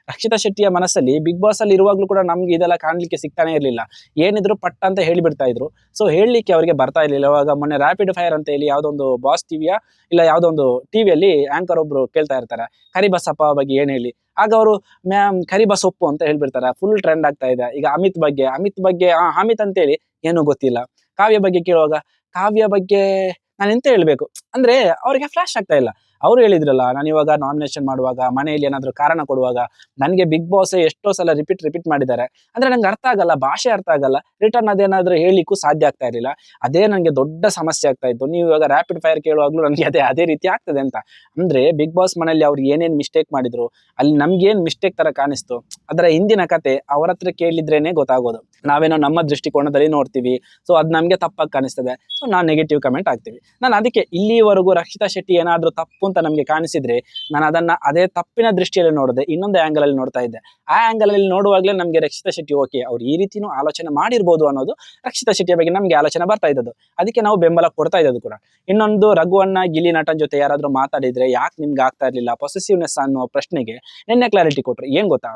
ರಕ್ಷಿತಾ ಶೆಟ್ಟಿಯ ಮನಸ್ಸಲ್ಲಿ ಬಿಗ್ ಬಾಸ್ ಅಲ್ಲಿ ಇರುವಾಗಲೂ ಕೂಡ ನಮ್ಗೆ ಇದೆಲ್ಲ ಕಾಣಲಿಕ್ಕೆ ಸಿಗ್ತಾನೆ ಇರಲಿಲ್ಲ. ಏನಿದ್ರು ಪಟ್ಟ ಅಂತ ಹೇಳಿಬಿಡ್ತಾ ಇದ್ರು. ಸೊ ಹೇಳಲಿಕ್ಕೆ ಅವರಿಗೆ ಬರ್ತಾ ಇರಲಿಲ್ಲ. ಇವಾಗ ಮೊನ್ನೆ ರ್ಯಾಪಿಡ್ ಫೈರ್ ಅಂತ ಹೇಳಿ ಯಾವುದೊಂದು ಬಾಸ್ ಟಿವಿಯ ಇಲ್ಲ ಯಾವುದೊಂದು ಟಿವಿಯಲ್ಲಿ ಆಂಕರ್ ಒಬ್ರು ಕೇಳ್ತಾ ಇರ್ತಾರೆ. ಕರಿಬಸಪ್ಪ ಬಗ್ಗೆ ಏನ್ ಹೇಳಿ? ಆಗ ಅವರು ಮ್ಯಾಮ್ ಕರಿಬಸೊಪ್ಪು ಅಂತ ಹೇಳ್ಬಿಡ್ತಾರೆ. ಫುಲ್ ಟ್ರೆಂಡ್ ಆಗ್ತಾ ಇದೆ. ಈಗ ಅಮಿತ್ ಬಗ್ಗೆ ಅಮಿತ್ ಬಗ್ಗೆ ಅಮಿತ್ ಅಂತೇಳಿ ಏನೂ ಗೊತ್ತಿಲ್ಲ. ಕಾವ್ಯ ಬಗ್ಗೆ ಕೇಳುವಾಗ, ಕಾವ್ಯ ಬಗ್ಗೆ ನಾನು ಎಂತ ಹೇಳ್ಬೇಕು? ಅಂದ್ರೆ ಅವ್ರಿಗೆ ಫ್ಲಾಶ್ ಆಗ್ತಾ ಇಲ್ಲ. ಅವ್ರು ಹೇಳಿದ್ರಲ್ಲ, ನಾನು ಇವಾಗ ನಾಮಿನೇಷನ್ ಮಾಡುವಾಗ, ಮನೆಯಲ್ಲಿ ಏನಾದ್ರು ಕಾರಣ ಕೊಡುವಾಗ ನನಗೆ ಬಿಗ್ ಬಾಸ್ ಎಷ್ಟೋ ಸಲ ರಿಪೀಟ್ ರಿಪೀಟ್ ಮಾಡಿದ್ದಾರೆ. ಅಂದ್ರೆ ನಂಗೆ ಅರ್ಥ ಆಗಲ್ಲ, ಭಾಷೆ ಅರ್ಥ ಆಗಲ್ಲ ರಿಟರ್ನ್ ಅದೇನಾದರೂ ಹೇಳಿಕ್ಕೂ ಸಾಧ್ಯ ಆಗ್ತಾ ಇರಲಿಲ್ಲ. ಅದೇ ನನಗೆ ದೊಡ್ಡ ಸಮಸ್ಯೆ ಆಗ್ತಾ ಇತ್ತು. ನೀವು ಇವಾಗ ರ್ಯಾಪಿಡ್ ಫೈರ್ ಕೇಳುವಾಗ್ಲೂ ನನಗೆ ಅದೇ ಅದೇ ರೀತಿ ಆಗ್ತದೆ ಅಂತ. ಅಂದ್ರೆ ಬಿಗ್ ಬಾಸ್ ಮನೆಯಲ್ಲಿ ಅವ್ರು ಏನೇನು ಮಿಸ್ಟೇಕ್ ಮಾಡಿದ್ರು, ಅಲ್ಲಿ ನಮ್ಗೇನ್ ಮಿಸ್ಟೇಕ್ ತರ ಕಾಣಿಸ್ತು, ಅದರ ಹಿಂದಿನ ಕತೆ ಅವರ ಹತ್ರ ಕೇಳಿದ್ರೇನೆ ಗೊತ್ತಾಗೋದು. ನಾವೇನೋ ನಮ್ಮ ದೃಷ್ಟಿಕೋನದಲ್ಲಿ ನೋಡ್ತೀವಿ. ಸೊ ಅದು ನಮಗೆ ತಪ್ಪಾಗಿ ಕಾಣಿಸ್ತದೆ. ಸೊ ನಾನು ನೆಗೆಟಿವ್ ಕಮೆಂಟ್ ಆಗ್ತೀವಿ ನಾನು ಅದಕ್ಕೆ ಇಲ್ಲಿವರೆಗೂ ರಕ್ಷಿತಾ ಶೆಟ್ಟಿ ಏನಾದರೂ ತಪ್ಪು ಅಂತ ನಮಗೆ ಕಾಣಿಸಿದ್ರೆ ನಾನು ಅದನ್ನು ಅದೇ ತಪ್ಪಿನ ದೃಷ್ಟಿಯಲ್ಲಿ ನೋಡಿದೆ ಇನ್ನೊಂದು ಆ್ಯಂಗಲಲ್ಲಿ ನೋಡ್ತಾ ಇದ್ದೆ. ಆ ಆ್ಯಂಗಲಲ್ಲಿ ನೋಡುವಾಗಲೇ ನಮಗೆ ರಕ್ಷಿತಾ ಶೆಟ್ಟಿ ಓಕೆ ಅವ್ರು ಈ ರೀತಿಯೂ ಆಲೋಚನೆ ಮಾಡಿರ್ಬೋದು ಅನ್ನೋದು ರಕ್ಷಿತಾ ಶೆಟ್ಟಿಯ ಬಗ್ಗೆ ನಮಗೆ ಆಲೋಚನೆ ಬರ್ತಾ ಇದ್ದದ್ದು. ಅದಕ್ಕೆ ನಾವು ಬೆಂಬಲ ಕೊಡ್ತಾ ಇದ್ದದ್ದು ಕೂಡ. ಇನ್ನೊಂದು ರಘುವನ್ನ ಗಿಲಿ ನಟನ್ ಜೊತೆ ಯಾರಾದರೂ ಮಾತಾಡಿದರೆ ಯಾಕೆ ನಿಮ್ಗೆ ಆಗ್ತಾ ಇರಲಿಲ್ಲ ಪೊಸೆಸಿವ್ನೆಸ್ ಅನ್ನೋ ಪ್ರಶ್ನೆಗೆ ನಿನ್ನೆ ಕ್ಲಾರಿಟಿ ಕೊಟ್ಟರು ಏನು ಗೊತ್ತಾ?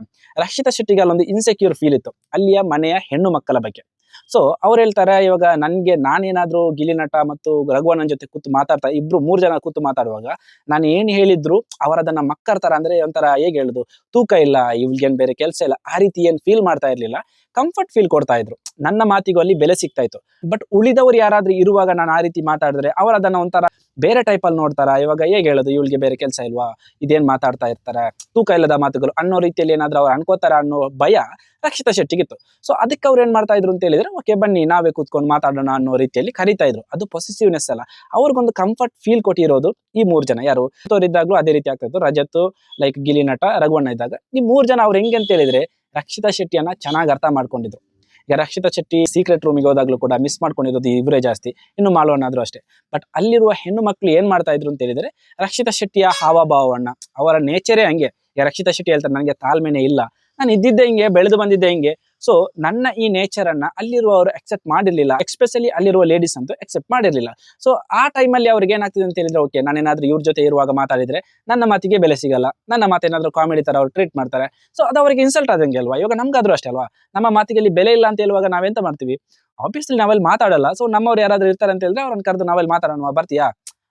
ರಕ್ಷಿತಾ ಶೆಟ್ಟಿಗೆ ಅಲ್ಲೊಂದು ಇನ್ಸೆಕ್ಯೂರ್ ಫೀಲ್ ಇತ್ತು. ಅಲ್ಲಿಯ ಮನೆಯ ಹೆಣ್ಣು ಮಕ್ಕಳ ಬಗ್ಗೆ. ಸೊ ಅವ್ರು ಹೇಳ್ತಾರೆ, ಇವಾಗ ನನ್ಗೆ ನಾನೇನಾದ್ರೂ ಗಿಲಿನಟ ಮತ್ತು ರಘುವಣ್ಣನ ಜೊತೆ ಕೂತು ಮಾತಾಡ್ತಾ, ಇಬ್ರು ಮೂರ್ ಜನ ಕೂತು ಮಾತಾಡುವಾಗ ನಾನು ಏನ್ ಹೇಳಿದ್ರು, ಅವರದನ್ನ ಮಕ್ಕರ್ತಾರ ಅಂದ್ರೆ ಒಂಥರ ಹೇಗೆ ಹೇಳುದು, ತೂಕ ಇಲ್ಲ, ಇವ್ಗೇನ್ ಬೇರೆ ಕೆಲಸ ಇಲ್ಲ, ಆ ರೀತಿ ಏನ್ ಫೀಲ್ ಮಾಡ್ತಾ ಇರ್ಲಿಲ್ಲ ಕಂಫರ್ಟ್ ಫೀಲ್ ಕೊಡ್ತಾ ಇದ್ರು. ನನ್ನ ಮಾತಿಗೂ ಅಲ್ಲಿ ಬೆಲೆ ಸಿಗ್ತಾ ಇತ್ತು. ಬಟ್ ಉಳಿದವರು ಯಾರಾದ್ರೂ ಇರುವಾಗ ನಾನು ಆ ರೀತಿ ಮಾತಾಡಿದ್ರೆ, ಅವರದನ್ನ ಒಂಥರ ಬೇರೆ ಟೈಪ್ ಅಲ್ಲಿ ನೋಡ್ತಾರ? ಇವಾಗ ಹೇಗೆ ಹೇಳೋದು? ಇವಳಿಗೆ ಬೇರೆ ಕೆಲಸ ಇಲ್ವಾ? ಇದೇನು ಮಾತಾಡ್ತಾ ಇರ್ತಾರೆ? ತೂಕ ಇಲ್ಲದ ಮಾತುಗಳು. ಅನ್ನೋ ರೀತಿಯಲ್ಲಿ ಏನಾದ್ರೂ ಅವ್ರು ಅನ್ಕೋತಾರ ಅನ್ನೋ ಭಯ ರಕ್ಷಿತಾ ಶೆಟ್ಟಿಗಿತ್ತು. ಸೊ ಅದಕ್ಕೆ ಅವ್ರು ಏನ್ ಮಾಡ್ತಾ ಇದ್ರು ಅಂತ ಹೇಳಿದ್ರೆ, ಓಕೆ, ಬನ್ನಿ, ನಾವೇ ಕೂತ್ಕೊಂಡು ಮಾತಾಡೋಣ ಅನ್ನೋ ರೀತಿಯಲ್ಲಿ ಕರಿತಾ ಇದ್ರು. ಅದು ಪೊಸೆಸಿವ್ನೆಸ್ ಅಲ್ಲ. ಅವ್ರಿಗೊಂದು ಕಂಫರ್ಟ್ ಫೀಲ್ ಕೊಟ್ಟಿರೋದು ಈ ಮೂರ್ ಜನ. ಯಾರು? ಇದ್ದಾಗ್ಲೂ ಅದೇ ರೀತಿ ಆಗ್ತಾ ಇತ್ತು. ರಜತ್ ಲೈಕ್ ಗಿಲಿ ನಟ, ರಘುವಣ್ಣ ಇದ್ದಾಗ. ಈ ಮೂರ್ ಜನ ಅವ್ರು ಹೆಂಗೆ ಅಂತ ಹೇಳಿದ್ರೆ ರಕ್ಷಿತಾ ಶೆಟ್ಟಿಯನ್ನ ಚೆನ್ನಾಗಿ ಅರ್ಥ ಮಾಡ್ಕೊಂಡಿದ್ರು. ಈಗ ರಕ್ಷಿತಾ ಶೆಟ್ಟಿ ಸೀಕ್ರೆಟ್ ರೂಮಿಗೆ ಹೋದಾಗಲೂ ಕೂಡ ಮಿಸ್ ಮಾಡ್ಕೊಂಡಿರೋದು ಇವರೇ ಜಾಸ್ತಿ. ಇನ್ನು ಮಾಲೋನಾದ್ರೂ ಅಷ್ಟೇ. ಬಟ್ ಅಲ್ಲಿರುವ ಹೆಣ್ಣು ಮಕ್ಕಳು ಏನು ಮಾಡ್ತಾ ಇದ್ರು ಅಂತ ಹೇಳಿದ್ರೆ ರಕ್ಷಿತಾ ಶೆಟ್ಟಿಯ ಹಾವಭಾವವನ್ನ, ಅವರ ನೇಚರೇ ಹಂಗೆ. ಈಗ ರಕ್ಷಿತಾ ಶೆಟ್ಟಿ ಹೇಳ್ತಾರೆ ನನಗೆ ತಾಳ್ಮೆನೆ ಇಲ್ಲ. ನಾನು ಇದ್ದಿದ್ದೆ ಹಿಂಗೆ, ಬೆಳೆದು ಬಂದಿದ್ದೆ ಹಿಂಗೆ. ಸೊ ನನ್ನ ಈ ನೇಚರ್ ಅನ್ನ ಅಲ್ಲಿರುವವರು ಅಕ್ಸೆಪ್ಟ್ ಮಾಡಿರ್ಲಿಲ್ಲ. ಎಕ್ಸ್ಪೆಷಲಿ ಅಲ್ಲಿರುವ ಲೇಡೀಸ್ ಅಂತೂ ಅಕ್ಸೆಪ್ಟ್ ಮಾಡಿರ್ಲಿಲ್ಲ. ಸೊ ಆ ಟೈಮಲ್ಲಿ ಅವ್ರಿಗೆ ಏನಾಗ್ತಿದೆ ಅಂತ ಹೇಳಿದ್ರೆ ಓಕೆ ನಾನೇನಾದ್ರೂ ಇವ್ರ ಜೊತೆ ಇರುವಾಗ ಮಾತಾಡಿದ್ರೆ ನನ್ನ ಮಾತಿಗೆ ಬೆಲೆ ಸಿಗಲ್ಲ. ನನ್ನ ಮಾತೇನಾದ್ರೂ ಕಾಮಿಡಿ ತರ ಅವ್ರು ಟ್ರೀಟ್ ಮಾಡ್ತಾರೆ. ಸೊ ಅದು ಅವರಿಗೆ ಇನ್ಸಲ್ಟ್ ಆದಂಗೆ ಅಲ್ವಾ? ಇವಾಗ ನಮ್ಗಾದ್ರೂ ಅಷ್ಟೇ ಅಲ್ವಾ? ನಮ್ಮ ಮಾತಿಗೆ ಅಲ್ಲಿ ಬೆಲೆ ಇಲ್ಲ ಅಂತ ಹೇಳುವಾಗ ನಾವೆಂತ ಮಾಡ್ತೀವಿ? ಆಬ್ವಿಯಸ್ಲಿ ನಾವಲ್ಲಿ ಮಾತಾಡಲ್ಲ. ಸೊ ನಮ್ಮವ್ರು ಯಾರಾದ್ರೂ ಇರ್ತಾರೆ ಅಂತ ಹೇಳಿದ್ರೆ ಅವ್ರನ್ನ ಕರೆದು ನಾವಲ್ಲಿ ಮಾತಾಡೋಣ ಬರ್ತೀಯಾ?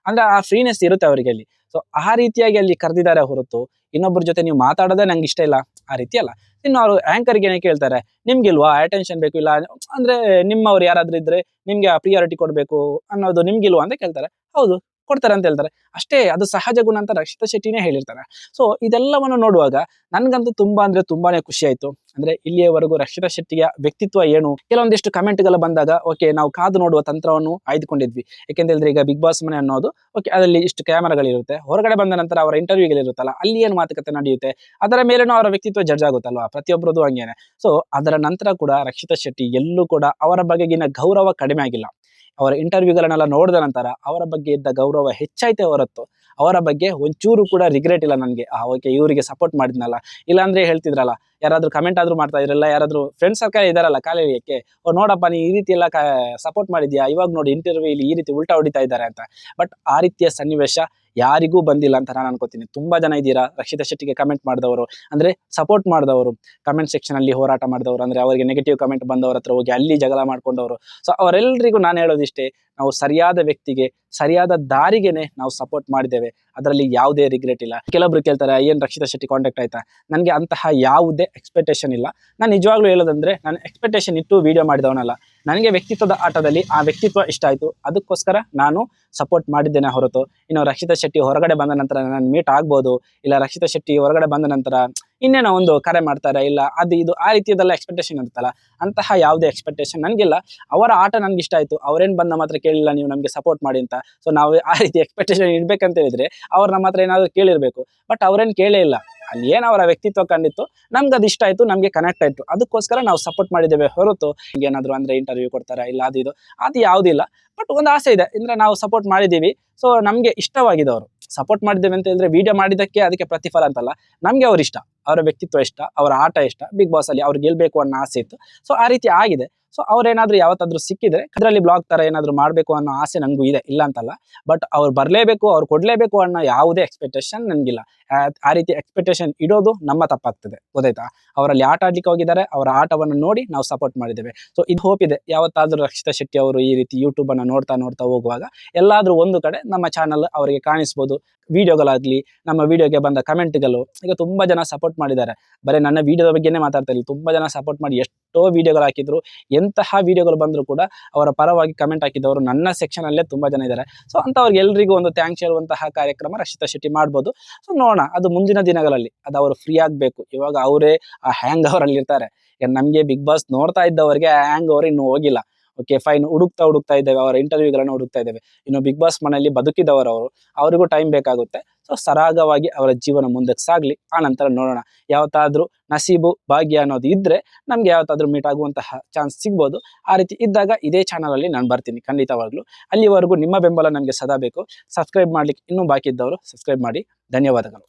ಅಂದ್ರೆ ಆ ಫ್ರೀನೆಸ್ ಇರುತ್ತೆ ಅವರಿಗೆ ಅಲ್ಲಿ ಸೊ ಆ ರೀತಿಯಾಗಿ ಅಲ್ಲಿ ಕರೆದಿದ್ದಾರೆ ಹೊರತು ಇನ್ನೊಬ್ಬರ ಜೊತೆ ನೀವು ಮಾತಾಡೋದೇ ನಂಗೆ ಇಷ್ಟ ಇಲ್ಲ. ಆ ರೀತಿ ಅಲ್ಲ. ಇನ್ನು ಅವರು ಆ್ಯಂಕರ್ಗೆ ಏನೇ ಕೇಳ್ತಾರೆ, ನಿಮ್ಗಿಲ್ವಾ? ಅಟೆನ್ಷನ್ ಬೇಕು ಇಲ್ಲ. ಅಂದರೆ ನಿಮ್ಮವ್ರು ಯಾರಾದರೂ ಇದ್ದರೆ ನಿಮಗೆ ಆ ಪ್ರಿಯಾರಿಟಿ ಕೊಡಬೇಕು ಅನ್ನೋದು ನಿಮ್ಗಿಲ್ವಾ ಅಂತ ಕೇಳ್ತಾರೆ. ಹೌದು, ಕೊಡ್ತಾರೆ ಅಂತ ಹೇಳ್ತಾರೆ. ಅಷ್ಟೇ, ಅದು ಸಹಜ ಗುಣ ಅಂತ ರಕ್ಷಿತಾ ಶೆಟ್ಟಿನೇ ಹೇಳಿರ್ತಾರೆ. ಸೊ ಇದೆಲ್ಲವನ್ನು ನೋಡುವಾಗ ನನಗಂತೂ ತುಂಬ ಅಂದರೆ ತುಂಬಾ ಖುಷಿ ಆಯ್ತು. ಅಂದ್ರೆ ಇಲ್ಲಿಯವರೆಗೂ ರಕ್ಷಿತಾ ಶೆಟ್ಟಿಯ ವ್ಯಕ್ತಿತ್ವ ಏನು? ಕೆಲವೊಂದಿಷ್ಟು ಕಮೆಂಟ್ಗಳು ಬಂದಾಗ ಓಕೆ ನಾವು ಕಾದು ನೋಡುವ ತಂತ್ರವನ್ನು ಆಯ್ದುಕೊಂಡಿದ್ವಿ. ಯಾಕೆಂತ ಹೇಳಿದ್ರೆ ಈಗ ಬಿಗ್ ಬಾಸ್ ಮನೆ ಅನ್ನೋದು ಓಕೆ ಅದರಲ್ಲಿ ಇಷ್ಟು ಕ್ಯಾಮರಾಗಳಿರುತ್ತೆ ಹೊರಗಡೆ ಬಂದ ನಂತರ ಅವರ ಇಂಟರ್ವ್ಯೂಗಳಿರುತ್ತಲ್ಲ ಅಲ್ಲಿ ಏನು ಮಾತುಕತೆ ನಡೆಯುತ್ತೆ? ಅದರ ಮೇಲೇನೂ ಅವರ ವ್ಯಕ್ತಿತ್ವ ಜಡ್ಜ್ ಆಗುತ್ತಲ್ವಾ? ಪ್ರತಿಯೊಬ್ಬರದು ಹಂಗೇನೆ. ಸೊ ಅದರ ನಂತರ ಕೂಡ ರಕ್ಷಿತಾ ಶೆಟ್ಟಿ ಎಲ್ಲೂ ಕೂಡ ಅವರ ಬಗೆಗಿನ ಗೌರವ ಕಡಿಮೆ ಆಗಿಲ್ಲ. ಅವರ ಇಂಟರ್ವ್ಯೂಗಳನ್ನೆಲ್ಲ ನೋಡಿದ ನಂತರ ಅವರ ಬಗ್ಗೆ ಇದ್ದ ಗೌರವ ಹೆಚ್ಚಾಯ್ತೆ ಹೊರತು, ಅವರ ಬಗ್ಗೆ ಒಂಚೂರು ಕೂಡ ರಿಗ್ರೆಟ್ ಇಲ್ಲ ನನಗೆ. ಓಕೆ ಇವರಿಗೆ ಸಪೋರ್ಟ್ ಮಾಡಿದ್ನಲ್ಲ. ಇಲ್ಲಾಂದ್ರೆ ಹೇಳ್ತಿದ್ರಲ್ಲ ಯಾರಾದ್ರೂ ಕಮೆಂಟ್ ಆದ್ರೂ ಮಾಡ್ತಾ ಇದ್ರಲ್ಲ, ಯಾರಾದ್ರೂ ಫ್ರೆಂಡ್ ಸರ್ಕಲ್ ಇದಾರಲ್ಲ ಕಾಲೇಜಕ್ಕೆ ಓ ನೋಡಪ್ಪ ನೀ ಈ ರೀತಿ ಎಲ್ಲ ಸಪೋರ್ಟ್ ಮಾಡಿದ್ಯಾ? ಇವಾಗ ನೋಡಿ ಇಂಟರ್ವ್ಯೂ ಇಲ್ಲಿ ಈ ರೀತಿ ಉಲ್ಟಾ ಹೊಡಿತಾ ಇದ್ದಾರೆ ಅಂತ. ಬಟ್ ಆ ರೀತಿಯ ಸನ್ನಿವೇಶ ಯಾರಿಗೂ ಬಂದಿಲ್ಲ ಅಂತ ನಾನು ಅನ್ಕೋತೀನಿ. ತುಂಬಾ ಜನ ಇದ್ದೀರಾ? ರಕ್ಷಿತಾ ಶೆಟ್ಟಿಗೆ ಕಮೆಂಟ್ ಮಾಡಿದವರು. ಅಂದ್ರೆ ಸಪೋರ್ಟ್ ಮಾಡಿದವರು. ಕಮೆಂಟ್ ಸೆಕ್ಷನ್ ಅಲ್ಲಿ ಹೋರಾಟ ಮಾಡಿದವರು. ಅಂದ್ರೆ ಅವರಿಗೆ ನೆಗೆಟಿವ್ ಕಮೆಂಟ್ ಬಂದವರ ಹತ್ರ ಹೋಗಿ ಅಲ್ಲಿ ಜಗಳ ಮಾಡ್ಕೊಂಡವರು. ಸೊ ಅವರೆಲ್ಲರಿಗೂ ನಾನು ಹೇಳೋದಿಷ್ಟೇ, ನಾವು ಸರಿಯಾದ ವ್ಯಕ್ತಿಗೆ, ಸರಿಯಾದ ದಾರಿಗೆನೆ ನಾವು ಸಪೋರ್ಟ್ ಮಾಡಿದ್ದೇವೆ. ಅದರಲ್ಲಿ ಯಾವುದೇ ರಿಗ್ರೆಟ್ ಇಲ್ಲ. ಕೆಲವೊಬ್ರು ಕೇಳ್ತಾರೆ, ಏನು ರಕ್ಷಿತಾ ಶೆಟ್ಟಿ ಕಾಂಟ್ಯಾಕ್ಟ್ ಆಯ್ತಾ? ನನಗೆ ಅಂತಹ ಯಾವುದೇ ಎಕ್ಸ್ಪೆಕ್ಟೇಷನ್ ಇಲ್ಲ. ನಾನು ನಿಜವಾಗ್ಲೂ ಹೇಳೋದಂದ್ರೆ, ನಾನು ಎಕ್ಸ್ಪೆಕ್ಟೇಷನ್ ಇಟ್ಟು ವೀಡಿಯೋ ಮಾಡಿದವನಲ್ಲ. ನನಗೆ ವ್ಯಕ್ತಿತ್ವದ ಆಟದಲ್ಲಿ ಆ ವ್ಯಕ್ತಿತ್ವ ಇಷ್ಟ ಆಯಿತು. ಅದಕ್ಕೋಸ್ಕರ ನಾನು ಸಪೋರ್ಟ್ ಮಾಡಿದ್ದೇನೆ ಹೊರತು. ಇನ್ನು ರಕ್ಷಿತಾ ಶೆಟ್ಟಿ ಹೊರಗಡೆ ಬಂದ ನಂತರ ನಾನು ಮೀಟ್ ಆಗ್ಬೋದು. ಇಲ್ಲ ರಕ್ಷಿತಾ ಶೆಟ್ಟಿ ಹೊರಗಡೆ ಬಂದ ನಂತರ ಇನ್ನೇನೋ ಒಂದು ಕರೆ ಮಾಡ್ತಾರೆ, ಇಲ್ಲ ಅದು ಇದು ಆ ರೀತಿಯದೆಲ್ಲ ಎಕ್ಸ್ಪೆಕ್ಟೇಷನ್ ಇರುತ್ತಲ್ಲ, ಅಂತಹ ಯಾವುದೇ ಎಕ್ಸ್ಪೆಕ್ಟೇಷನ್ ನನಗಿಲ್ಲ. ಅವರ ಆಟ ನನಗೆ ಇಷ್ಟ ಆಯಿತು. ಅವರೇನು ಬಂದ ಮಾತ್ರ ಕೇಳಿಲ್ಲ, ನೀವು ನಮಗೆ ಸಪೋರ್ಟ್ ಮಾಡಿ ಅಂತ. ಸೊ ನಾವು ಆ ರೀತಿ ಎಕ್ಸ್ಪೆಕ್ಟೇಷನ್ ಇಡಬೇಕಂತ ಹೇಳಿದ್ರೆ ಅವ್ರು ನಮ್ಮ ಹತ್ರ ಕೇಳಿರಬೇಕು. ಕೇಳಿರ್ಬೇಕು ಬಟ್ ಅವರೇನು ಕೇಳೇ ಇಲ್ಲ. ಅಲ್ಲಿ ಏನು ಅವರ ವ್ಯಕ್ತಿತ್ವ ಕಂಡಿತ್ತು ನಮ್ಗೆ ಅದು ಇಷ್ಟ ಆಯ್ತು, ನಮಗೆ ಕನೆಕ್ಟ್ ಆಯ್ತು. ಅದಕ್ಕೋಸ್ಕರ ನಾವು ಸಪೋರ್ಟ್ ಮಾಡಿದ್ದೇವೆ ಹೊರತು ಏನಾದ್ರು ಅಂದರೆ ಇಂಟರ್ವ್ಯೂ ಕೊಡ್ತಾರೆ ಇಲ್ಲ ಅದು ಇದು, ಅದು ಯಾವುದಿಲ್ಲ ಬಟ್ ಒಂದು ಆಸೆ ಇದೆ, ಅಂದರೆ ನಾವು ಸಪೋರ್ಟ್ ಮಾಡಿದ್ದೀವಿ. ಸೊ ನಮಗೆ ಇಷ್ಟವಾಗಿದ್ದವರು ಸಪೋರ್ಟ್ ಮಾಡಿದ್ದೇವೆ ಅಂತ ಹೇಳಿದ್ರೆ ವಿಡಿಯೋ ಮಾಡಿದ್ದಕ್ಕೆ ಅದಕ್ಕೆ ಪ್ರತಿಫಲ ಅಂತಲ್ಲ, ನಮಗೆ ಅವ್ರ ಇಷ್ಟ. ಅವರ ವ್ಯಕ್ತಿತ್ವ ಇಷ್ಟ, ಅವರ ಆಟ ಇಷ್ಟ ಬಿಗ್ ಬಾಸ್ ಅಲ್ಲಿ ಅವ್ರು ಗೆಲ್ಬೇಕು ಅನ್ನೋ ಆಸೆ ಇತ್ತು. ಸೊ ಆ ರೀತಿ ಆಗಿದೆ. ಸೊ ಅವ್ರೇನಾದ್ರೂ ಯಾವತ್ತಾದ್ರೂ ಸಿಕ್ಕಿದ್ರೆ ಅದರಲ್ಲಿ ಬ್ಲಾಗ್ ತರ ಏನಾದ್ರು ಮಾಡಬೇಕು ಅನ್ನೋ ಆಸೆ ನನಗೂ ಇದೆ. ಇಲ್ಲ ಅಂತಲ್ಲ. ಬಟ್ ಅವ್ರು ಬರಲೇಬೇಕು, ಅವ್ರು ಕೊಡಲೇಬೇಕು ಅನ್ನೋ ಯಾವುದೇ ಎಕ್ಸ್ಪೆಕ್ಟೇಷನ್ ನನಗಿಲ್ಲ. ಆ ರೀತಿ ಎಕ್ಸ್ಪೆಕ್ಟೇಷನ್ ಇಡೋದು ನಮ್ಮ ತಪ್ಪಾಗ್ತದೆ. ಗೊತ್ತಾಯ್ತಾ? ಅವರಲ್ಲಿ ಆಟ ಆಡ್ಲಿಕ್ಕೆ ಹೋಗಿದ್ದಾರೆ. ಅವರ ಆಟವನ್ನು ನೋಡಿ ನಾವು ಸಪೋರ್ಟ್ ಮಾಡಿದ್ದೇವೆ. ಸೊ ಇದು ಹೋಪ್ ಇದೆ. ಯಾವತ್ತಾದ್ರೂ ರಕ್ಷಿತಾ ಶೆಟ್ಟಿ ಅವರು ಈ ರೀತಿ ಯೂಟ್ಯೂಬ್ ಅನ್ನ ನೋಡ್ತಾ ನೋಡ್ತಾ ಹೋಗುವಾಗ ಎಲ್ಲಾದ್ರೂ ಒಂದು ಕಡೆ ನಮ್ಮ ಚಾನಲ್ ಅವರಿಗೆ ಕಾಣಿಸ್ಬೋದು. ವಿಡಿಯೋಗಳಾಗ್ಲಿ, ನಮ್ಮ ವಿಡಿಯೋಗೆ ಬಂದ ಕಮೆಂಟ್ಗಳು ಈಗ ತುಂಬಾ ಜನ ಸಪೋರ್ಟ್ ಮಾಡಿದ್ದಾರೆ. ಬರೀ ನನ್ನ ವಿಡಿಯೋದ ಬಗ್ಗೆನೇ ಮಾತಾಡ್ತಾ ಇಲ್ಲ. ತುಂಬಾ ಜನ ಸಪೋರ್ಟ್ ಮಾಡಿ ಎಷ್ಟೋ ವಿಡಿಯೋಗಳು ಹಾಕಿದ್ರು, ಎಂತಹ ವಿಡಿಯೋಗಳು ಬಂದರೂ ಕೂಡ ಅವರ ಪರವಾಗಿ ಕಮೆಂಟ್ ಹಾಕಿದವರು ನನ್ನ ಸೆಕ್ಷನ್ ಅಲ್ಲೇ ತುಂಬಾ ಜನ ಇದ್ದಾರೆ. ಸೊ ಅಂತವ್ರಿಗೆ ಎಲ್ರಿಗೂ ಒಂದು ಥ್ಯಾಂಕ್ಸ್ ಹೇಳುವಂತಹ ಕಾರ್ಯಕ್ರಮ ರಕ್ಷಿತಾ ಶೆಟ್ಟಿ ಮಾಡ್ಬೋದು. ಸೊ ನೋಡೋಣ, ಅದು ಮುಂದಿನ ದಿನಗಳಲ್ಲಿ ಅದು ಅವರು ಫ್ರೀ ಆಗಬೇಕು. ಇವಾಗ ಅವರೇ ಆ ಹ್ಯಾಂಗ್ ಅವರಲ್ಲಿ ಇರ್ತಾರೆ ನಮಗೆ ಬಿಗ್ ಬಾಸ್ ನೋಡ್ತಾ ಇದ್ದವರಿಗೆ ಹ್ಯಾಂಗ್ ಅವರು ಇನ್ನೂ ಹೋಗಿಲ್ಲ. ಓಕೆ ಫೈನ್ ಹುಡುಕ್ತಾ ಹುಡುಕ್ತಾ ಇದ್ದೇವೆ. ಅವರ ಇಂಟರ್ವ್ಯೂಗಳನ್ನು ಹುಡುಕ್ತಾ ಇದ್ದೇವೆ. ಇನ್ನು ಬಿಗ್ ಬಾಸ್ ಮನೆಯಲ್ಲಿ ಬದುಕಿದವರು ಅವರು, ಅವರಿಗೂ ಟೈಮ್ ಬೇಕಾಗುತ್ತೆ. ಸೊ ಸರಾಗವಾಗಿ ಅವರ ಜೀವನ ಮುಂದಕ್ಕೆ ಸಾಗಲಿ. ಆ ನಂತರ ನೋಡೋಣ. ಯಾವತ್ತಾದ್ರೂ ನಸೀಬು, ಭಾಗ್ಯ ಅನ್ನೋದು ಇದ್ರೆ ನಮ್ಗೆ ಯಾವತ್ತಾದ್ರೂ ಮೀಟ್ ಆಗುವಂತಹ ಚಾನ್ಸ್ ಸಿಗ್ಬೋದು. ಆ ರೀತಿ ಇದ್ದಾಗ ಇದೇ ಚಾನಲ್ ಅಲ್ಲಿ ನಾನು ಬರ್ತೀನಿ ಖಂಡಿತವಾಗ್ಲೂ. ಅಲ್ಲಿವರೆಗೂ ನಿಮ್ಮ ಬೆಂಬಲ ನನಗೆ ಸದಾ ಬೇಕು. ಸಬ್ಸ್ಕ್ರೈಬ್ ಮಾಡ್ಲಿಕ್ಕೆ ಇನ್ನೂ ಬಾಕಿ ಇದ್ದವರು ಸಬ್ಸ್ಕ್ರೈಬ್ ಮಾಡಿ. ಧನ್ಯವಾದಗಳು.